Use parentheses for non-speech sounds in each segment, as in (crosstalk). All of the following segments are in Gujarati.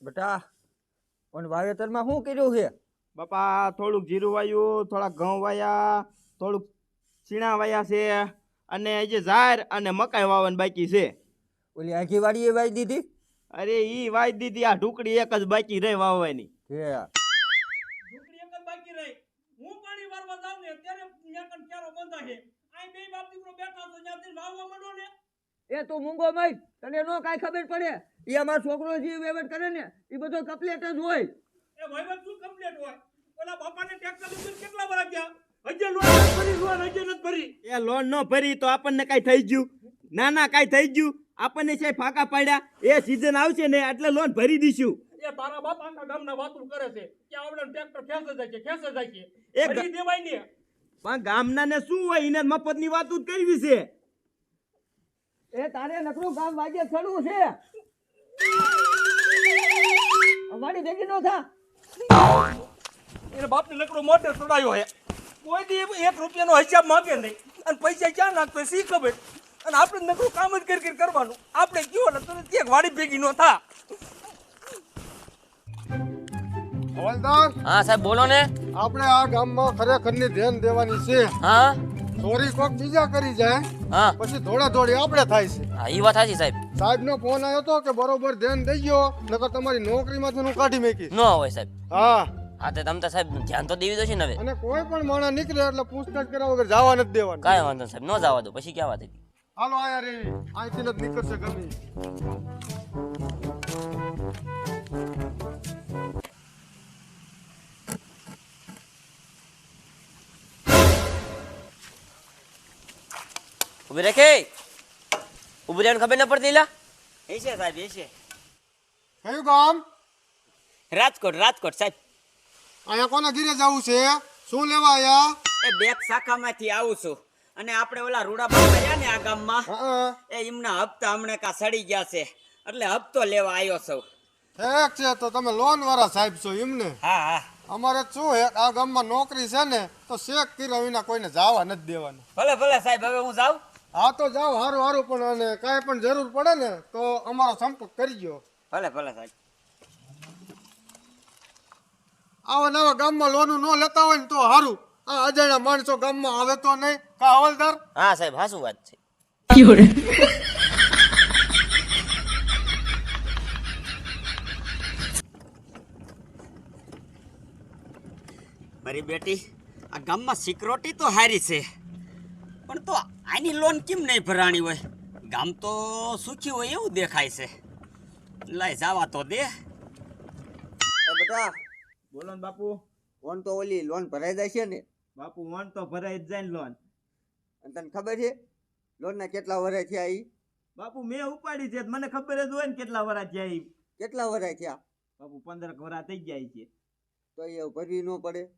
બેટા પણ વાવેતરમાં શું કર્યું છે? બાપા થોડુંક જીરું વાયું થોડાક ઘઉં વાયા થોડુંક ચીણા વાયા છે અને જે ઝાર અને મકાઈ વાવવાની બાકી છે. ઓલી આખી એ વાવી દીધી? અરે ઈ વાઈ દીધી આ ઢુકડી એક જ બાકી રહી વાવવાની. હે. ઢુકડી એક જ બાકી રહી. હું પાણી વારવા જાઉં ને ત્યારે ત્યાં ક્યારો બંધા છે. આઈ બે બાપ દીકરો બેઠા છો ત્યાંથી વાવવા માંડો ને. એ તું મૂંગો ભાઈ તને નો કાંઈ ખબર પડે. એ અમારો છોકરો જે વહીવટ કરે ને એ બધો કમ્પ્લેટ જ હોય. એ વહીવટ શું કમ્પ્લીટ હોય? ઓલા બાપાને ટેક્સ લીધું કેટલા વર્ષ ગયા? હજે લોન ભરી લોન હજે નથી ભરી. એ લોન ન ભરી તો આપણને કાંઈ થઈ ગયું. ના ના કાંઈ થઈ ગયું. આપણને છે ફાકા પાડ્યા. એ સીઝન આવશે ને એટલે લોન ભરી દઈશું. એ તારા બાપ આખા ગામના વાતું કરે છે. કે આવડે ટ્રેક્ટર ખેંચે જાય છે ખેંચે જાય છે. એ ભરી દેવાય ને. પણ ગામના ને શું હોય? એને મફતની વાતો જ કરવી છે. એ તારે નકરું કામ વાગે ચડવું છે. અમારી ભેગી નો થા. એને બાપને લકડો મોટે ચડાયો હે. કોઈ દી એક રૂપિયાનો હિસાબ માંગે નહીં. અને પૈસા ક્યાં નાખતો સી ખબર? અને આપણે નકરું કામ જ કરી કરી કરવાનું. આપણે કયો ને તરત એક વાડી ભેગી નો થા. હવાલદાર હા સાહેબ બોલો ને. આપણે આ ગામમાં ખરેખરની ધ્યાન દેવાની છે. હા? ચોરી કોક બીજા કરી જાય. હા. પછી ધોળા ધોળી આપણે થાય છે. હા એ વાત સાચી સાહેબ. સાહેબ નો ફોન આવ્યો તો કે બરોબર ધ્યાન દઈ ગયો નકર તમારી નોકરીમાંથી હું કાઢી મેકી ન હોય સાહેબ. હા. હા તે તમે તો સાહેબ ધ્યાન તો દેવી દો છે ને હવે. અને કોઈ પણ માણસ નીકળે એટલે પૂછતાછ કર્યા વગર જવા નથી દેવાનું. કાંઈ વાંધો સાહેબ ન જવા દો પછી ક્યાં વાત હતી? હાલો આયા રે. અહીંથી નથી નીકળશે ગમે. ઊભી રાખે. ઊભી રહેવાની ખબર ન પડતી લા એ છે સાહેબ એ છે. કયું ગામ? રાજકોટ રાજકોટ સાહેબ. અહીંયા કોના ઘીરે જવું છે? શું લેવા આયા? એ બેક શાખામાંથી આવું છું. અને આપણે ઓલા રૂડા બાપા રહ્યા ને આ ગામમાં હા એ એમના હપ્તા હમણાં કા સડી ગયા છે. એટલે હપ્તો લેવા આવ્યો છું. ઠેક છે તો તમે લોન વાળા સાહેબ છો એમને. હા હા. અમારે શું હે? આ ગામમાં નોકરી છે ને તો શેક કર્યા વિના કોઈને જવા નથી દેવાનું. ભલે ભલે સાહેબ હવે હું જાઉં. હા તો જાઓ હારું હારું પણ અને કાંઈ પણ જરૂર પડે ને તો અમારો સંપર્ક કરજો ભલે ભલે સાહેબ. આવા નવા ગામમાં લોનું ન લેતા હોય ને તો હારું. આ અજાણ્યા માણસો ગામમાં આવે તો નહીં. કા હવલદાર? હા સાહેબ હા શું વાત છે. મારી બેટી આ ગામમાં સિક્યોરિટી તો હારી છે. પણ તો આની લોન કેમ નહીં ભરાણી હોય? ગામ તો સુખી હોય એવું દેખાય છે. લાય જાવા તો દે. બેટા બોલો ને બાપુ. ઓન તો ઓલી લોન ભરાઈ જાય છે ને. બાપુ ઓન તો ભરાઈ જ જાય ને લોન. અને તને ખબર છે લોનના કેટલા વરાય થયા ઈ? બાપુ મેં ઉપાડી છે મને ખબર જ હોય ને કેટલા વરા થયા ઈ. કેટલા વર્ષ થયા? બાપુ પંદર વરા થઈ જાય છે. તો એ ભરવી ન પડે.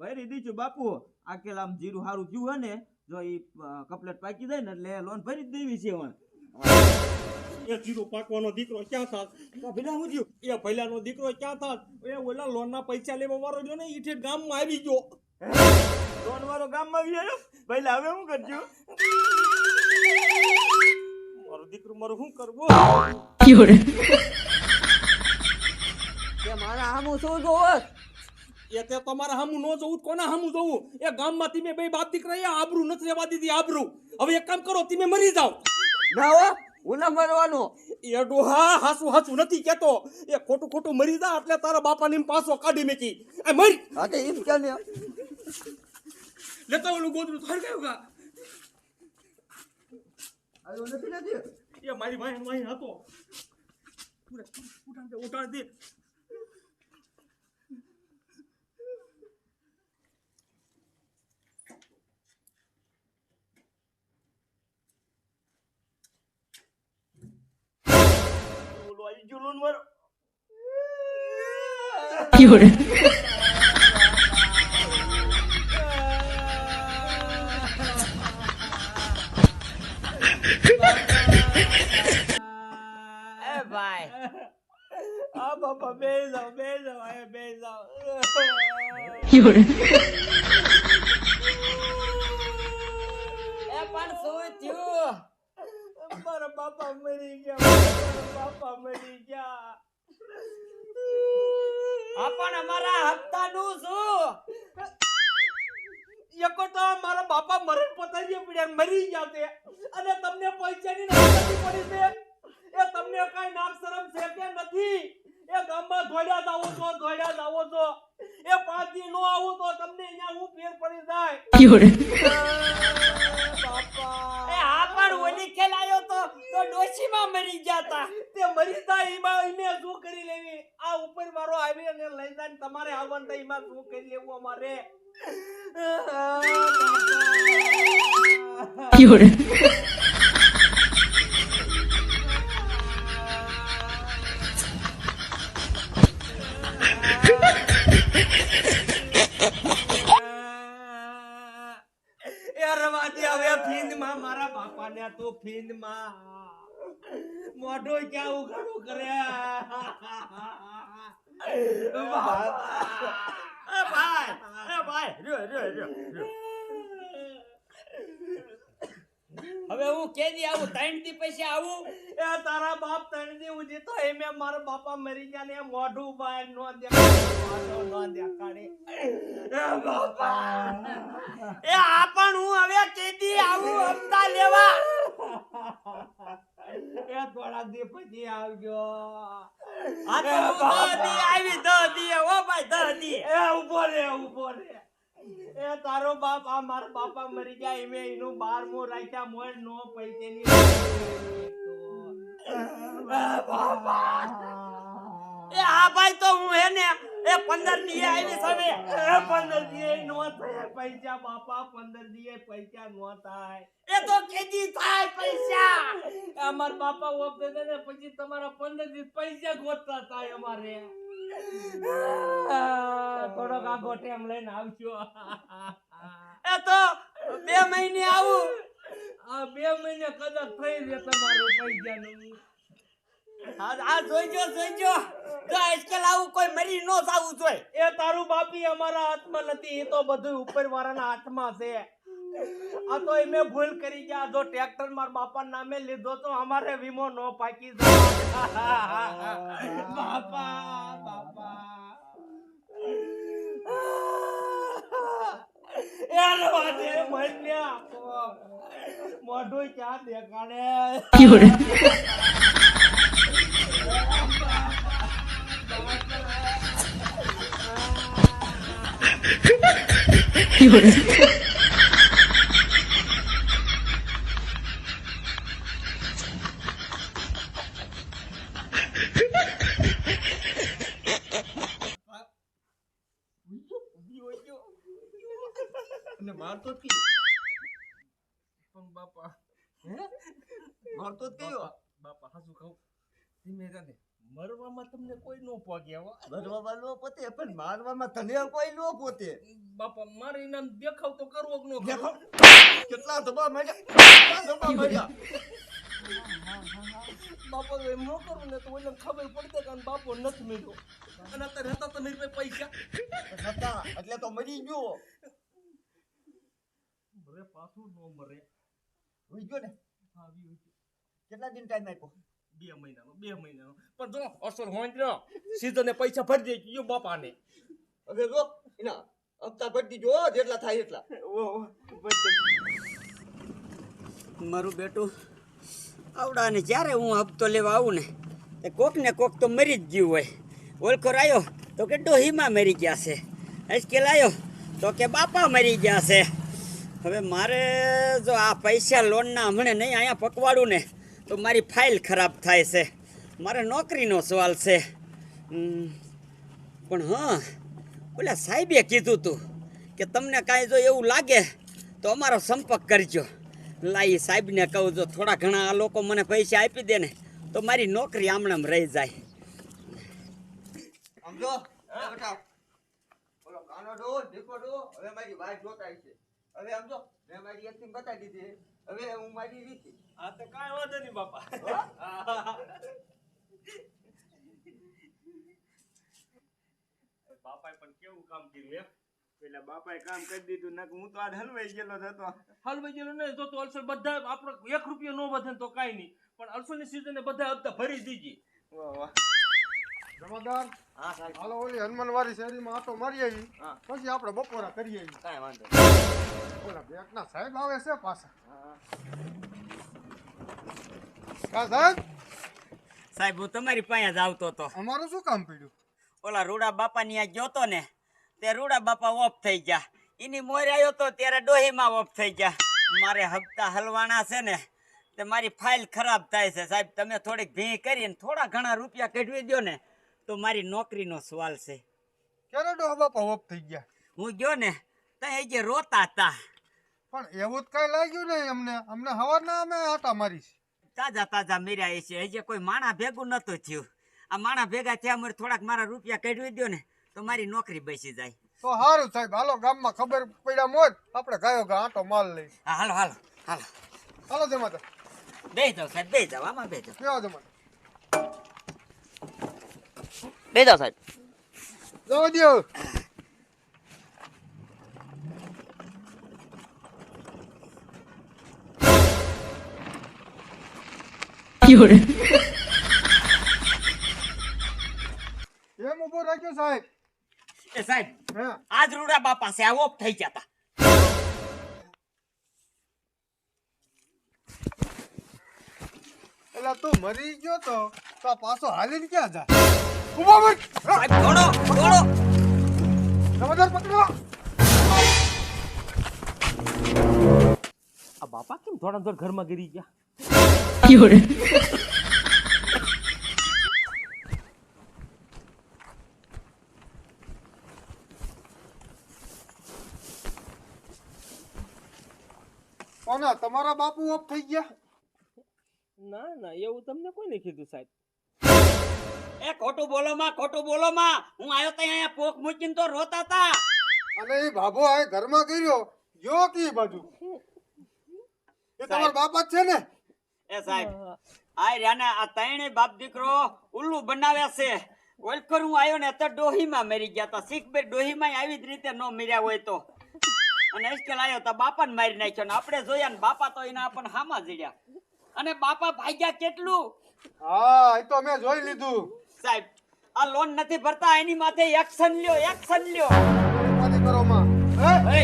ભરી દીધું બાપુ. આ કે આમ જીરું સારું થયું હોય ને જો એ કપલેટ પાકી જાય ને એટલે લોન ભરી જ દેવી છે વણ એ જીરો પાકવાનો દીકરો ક્યાં થાત? ભેલા હું થયું? એ ભેલાનો દીકરો ક્યાં થાત? એ ઓલા લોનના પૈસા લેવા વાળો જો ને ઈઠે ગામમાં આવી ગયો. લોન વાળો ગામમાં આવી ગયો? પહેલા હવે હું કરજો? મારો દીકરો મારું શું કરવું? કે મારા આમ શું જોવે એ તે તમારા હામું ન જોવું કોના હામું જોવું? એ ગામમાં તમે બે બાપ દીકરા એ આબરૂ નથી રહેવા દીધી આબરૂ. હવે એક કામ કરો તમે મરી જાઓ. ના હો હું ના મરવાનો. એ ડોહા હાસુ હાસુ નથી કેતો. એ ખોટું ખોટું મરી જા એટલે તારા બાપાને એમ પાછો કાઢી મેકી. આ મરી. હા તો એમ કે ને. લેતા ઓલું ગોદરું થાર ગયું કા આવ્યો નથી નથી એ મારી ભાઈ મારી હતો. ઉઠાડ દે ઉઠાડ દે. ઓલો આવી ગયો લોન વાળો એ ભાઈ આ બાપા બે જાઓ બે જાઓ આયા બે જાઓ એ પણ શું થયું મારા ગયા. આપણ અમારા હપ્તાનું શું? એકો તો મારા બાપા મરણ પતાવી પડ્યા મરી ગયા તે. અને તમને પૈસાની નથી પડી છે એ તમને કઈ નામ શરમ છે કે નથી? એ ગામમાં ધોડ્યા જાવો છો ધોડ્યા જાવો છો. એ પાંચ દી નો આવું તો તમને અહીંયા હું ફેર પડી જાય બાપા એ આ પણ ઓલી ખેલાયો તો તો ડોશીમાં મરી ગયા તા તે મરી જાય એમાં એને શું કરી લેવી આ ઉપર વાળો આવી અને લઈ જાય તમારે આવવાનું તો એમાં શું કરી લેવું અમારે? મારા બાપાને તો ફીંદમાં મોઢો ક્યાં ઉઘાડું કરે? (laughs) (laughs) હવે હું કેદી આવું? ત્રણ દી પછી આવું? એ તારા બાપ ત્રણ દી ઉજી તો મેં મારા બાપા મરી ગયા ને મોઢું બહાર નો દેખાડે દેખાડે એ બાપા. એ આ પણ હું હવે કેદી આવું? હપ્તા લેવા? એ થોડા દી પછી આવજો. (laughs) આ તો હું આવી દહ ઓ ભાઈ દહ એ ઊભો રે ઊભો રે. એ તારો બાપ આ મારા બાપા મરી ગયા એમે એનું બારમું રાખ્યા મોય નો પૈસેની એ હા ભાઈ તો હું હે ને એ પંદર દીએ આવી હવે એ પંદર દીએ નો થાય, પૈસા બાપા, પંદર દીએ પૈસા નો થાય. એ તો કેજી થાય પૈસા. અમાર બાપા ઓપતે દે ને, પછી તમારા પંદર દી પૈસા ગોતતા થાય અમારે. થોડોક આગો ટાઈમ લઈને આવજો. એ તો બે મહિને આવું. આ બે મહિને કદાચ થઈ રહે તમારું પૈસાનું. આ આ જોઈજો જોઈજો જો આજકાલ આવું કોઈ મરી નો થાવું જોઈએ. એ તારું બાપી અમારા હાથમાં નથી એ તો બધું ઉપર વાળાના હાથમાં છે. આ તો એમે ભૂલ કરી ગયા. જો ટ્રેક્ટર માર બાપા નામે લીધો તો અમારે વીમો નો પાકી જાય. બાપા બાપા. એ રવાજે મને મોઢું ક્યાં દેખાડે? (laughs) અને મારતો જ કઈ પણ બાપા હે મારતો જ ધીમે મરવામાં તમને કોઈ નો પોગે મરવામાં નો પોતે પણ મારવામાં તને કોઈ નો પોતે. બાપા મારે દેખાવ તો કરવો કે નો દેખો કેટલા ધબા માર્યા? કેટલા ધબા માર્યા? બાપા ન કરું ને તો ઓલે ખબર પડતે કે બાપો નથી મળ્યો. અને અત્યારે હતા તો નહીં પૈસા. હતા એટલે તો મરી ગયો. મરે પાછું નો મરે. ઉઈ ગયો ને? કેટલા દિન ટાઈમ આપ્યો? બે મહિનાનો બે મહિનાનો. પણ જો અસર હોય ને સીઝને પૈસા ભરી દે ગયો બાપાને. હવે જો એના હપ્તા ભરી દીજો જેટલા થાય એટલા. મારું બેટું આવડા ને જ્યારે હું હપ્તો લેવા આવું ને તે કોક ને કોક તો મરી જ ગયું હોય. ઓળખોર આવ્યો તો કે ડોહીમાં મરી ગયા છે. અજકેલ આવ્યો તો કે બાપા મરી ગયા છે. હવે મારે જો આ પૈસા લોનના હમણે નહીં અહીંયા પકવાડું ને તો મારી ફાઇલ ખરાબ થાય છે. મારે નોકરીનો સવાલ છે. પણ હા, ઓલા સાહેબે કીધું તું કે તમને કાંઈ જો એવું લાગે તો અમારો સંપર્ક કરજો. લાઈ સાહેબને કહું, જો થોડા ઘણા આ લોકો મને પૈસા આપી દે ને, તો મારી નોકરી આમણામ રહી જાય. હવે મારી વાત જોતા છે. હવે સમજો? મેં મારી એક્ટિંગ બતાવી દીધી હવે હું મારી રીતે. આ તો કાંઈ વાંધો નહીં બાપા. બાપાએ પણ કેવું કામ કર્યું એમ? પેલા બાપાએ કામ કરી દીધું નક હું તો આજ હલવાઈ ગયેલો હતો. હલવાઈ ગયેલો ને જો તો અલસર બધા આપણો એક રૂપિયો નો વધે તો કાંઈ નહીં. પણ અલસરની સીઝને બધા હપ્તા ભરી દીજી વાહ વાહ. જમાદાર. હાલો ઓલી હનુમાનવાડી શેરીમાં આટો મારી આવી હા. પછી આપણે બપોરા કરી આવી કાંઈ વાંધો ઓલા બેંકના સાહેબ આવે છે પાછા. કા સાહેબ? સાહેબ હું તમારી પાસે જ આવતો હતો. અમારું શું કામ પડ્યું? ઓલા રૂડા બાપાની આ ગયો તો ને તે રૂડા બાપા ઓફ થઈ ગયા. એની મોર આવ્યો તો ત્યારે ડોહીમાં ઓફ થઈ ગયા. મારે હપ્તા હલવાના છે ને તે મારી ફાઇલ ખરાબ થાય છે. સાહેબ તમે થોડીક ભી કરીને થોડા ઘણા રૂપિયા કઢવી દો ને તો મારી નોકરીનો સવાલ છે. ક્યારે ડોહા બાપા ઓફ થઈ ગયા? હું ગયો ને ત્યાં જે રોતા હતા. પણ એવું જ કઈ લાગ્યું નહીં અમને. અમને હવારના અમે હતા મારી તાજા તાજા મેર્યા છે. હજી કોઈ માણા ભેગું નતું થયું. આ માણા ભેગા થયા મારે થોડાક મારા રૂપિયા કાઢવી દો ને તો મારી નોકરી બેસી જાય. તો સારું સાહેબ. હાલો ગામમાં ખબર પડ્યા મોજ. આપણે ગાયો ગા આટો માલ લઈ. હાલો હાલો હાલો. હાલો જમાદાર બે જાઓ સાહેબ બે જાઓ આમાં બે જાઓ. કેવા જમાદાર બે જાઓ સાહેબ. જવા દ્યો. એમ ઊભો રાખ્યો સાહેબ. એ સાહેબ હા. આજ રૂડા બાપા છે આ થઈ ગયા તા. એટલે તું મરી ગયો તો તો પાછો હાલીને ક્યાં જા ઊભો મત સાહેબ દોડો દોડો. જમાદાર પકડો. આ બાપા કેમ થોડા થોડા ઘરમાં ગરી ગયા? કોના? તમારા બાપુ ઓફ થઈ ગયા? ના ના એવું તમને કોઈને કીધું સાહેબ? એ ખોટું બોલો માં ખોટું બોલો માં. હું આવ્યો તો અહીંયા પોક મૂકીને તો રોતા તા. અને એ બાબો આ ઘરમાં કર્યો. જો કી બાજુ. એ તમારા બાપા જ છે ને? એ સાહેબ આ રહ્યા આ ત્રણે બાપ દીકરો ઉલ્લુ બનાવ્યા છે. ઓલખર હું આવ્યો ને તો ડોહીમાં મરી ગયા તા. શીખ બે ડોહીમાં આવી જ રીતે નો મર્યા હોય તો. અને અશ્કેલ આવ્યો તો બાપાને મારી નાખ્યો ને. આપણે જોયા ને બાપા તો એના આપણને હામાં જડ્યા. અને બાપા ભાગ્યા કેટલું? હા એ તો મેં જોઈ લીધું. સાહેબ આ લોન નથી ભરતા એની માથે એક્શન લ્યો એક્શન લ્યો. ઉપાધિ કરો માં. હે? એ,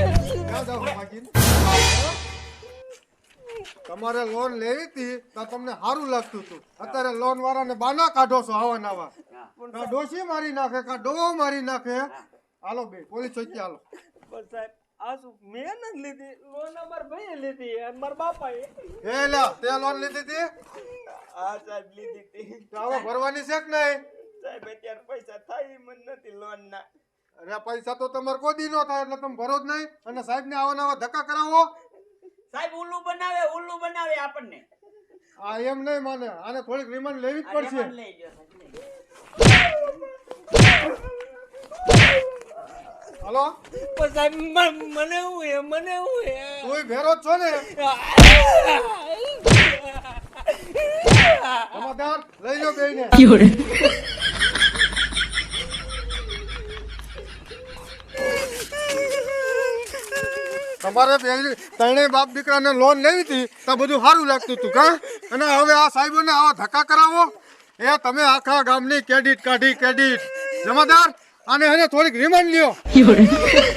ક્યાં જાવ માગીને? તમારે લોન લેવી હતી તો તમને સારું લાગતું હતું. અત્યારે લોન વાળાને બાના કાઢો છો આવા નાવા ડોસી મારી નાખે કા ડો મારી નાખે? હાલો બે પોલીસ ચોકી હાલો. સાહેબ આ શું મેં નથી લીધી લોન અમારા ભાઈએ લીધી અને મારા બાપાએ એ લ્યા તે લોન લીધી હતી હા સાહેબ લીધી હતી ભરવાની છે કે નહીં? સાહેબ અત્યારે પૈસા થાય એમ નથી લોન ના અરે પૈસા તો તમારે કોઈ દી નો થાય એટલે તમે ભરો જ નહીં. અને સાહેબ ને આવા નવા ધક્કા કરાવો. સાહેબ ઉલ્લુ બનાવે ઉલ્લુ બનાવે આપણને. આ એમ નહીં માને. આને થોડીક રિમાન્ડ લેવી જ પડશે. લઈ સાહેબ, લઈ લ્યો. હાલો? પણ સાહેબ મને હું હે મને હું હે તું ભેરો છો ને? જમાદાર લઈ લો બેયને. તમારે ત્રણેય બાપ દીકરાને લોન લેવી હતી તો બધું સારું લાગતું હતું કા? અને હવે આ સાહેબોને આવા ધક્કા કરાવો? એ તમે આખા ગામની ક્રેડિટ કાઢી ક્રેડિટ જમાદાર આને એને થોડીક રિમાન્ડ લ્યો. (laughs)